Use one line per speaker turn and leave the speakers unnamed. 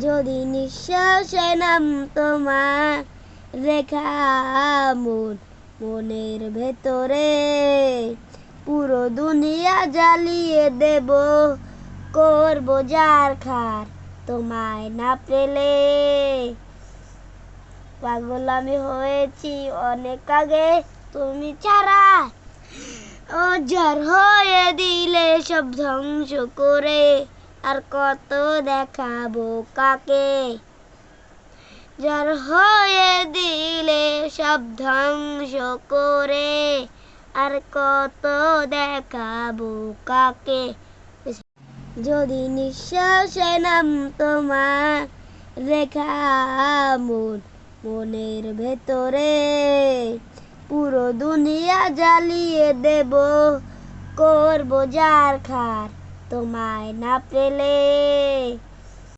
যদি নিঃশ্বাসে নাম তোমার রেখা মন মনের ভেতরে পুরো দুনিয়া জ্বালিয়ে দেব, করব যার খার তোমায় না পেলে। পাগল আমি হয়েছি অনেক আগে, তুমি ছাড়া অজার হয়ে দিলে সব ধ্বংস করে। আর কত দেখাবো কাকে? যার হয়ে দিলে সব ধ্বংস করে। আর কত দেখাবো কাকে? যদি নিঃশ্বাসে নাম তোমার রেখা মন, মনের ভেতরে পুরো দুনিয়া জ্বালিয়ে দেব, করব যার খার। তোমায় না পেলে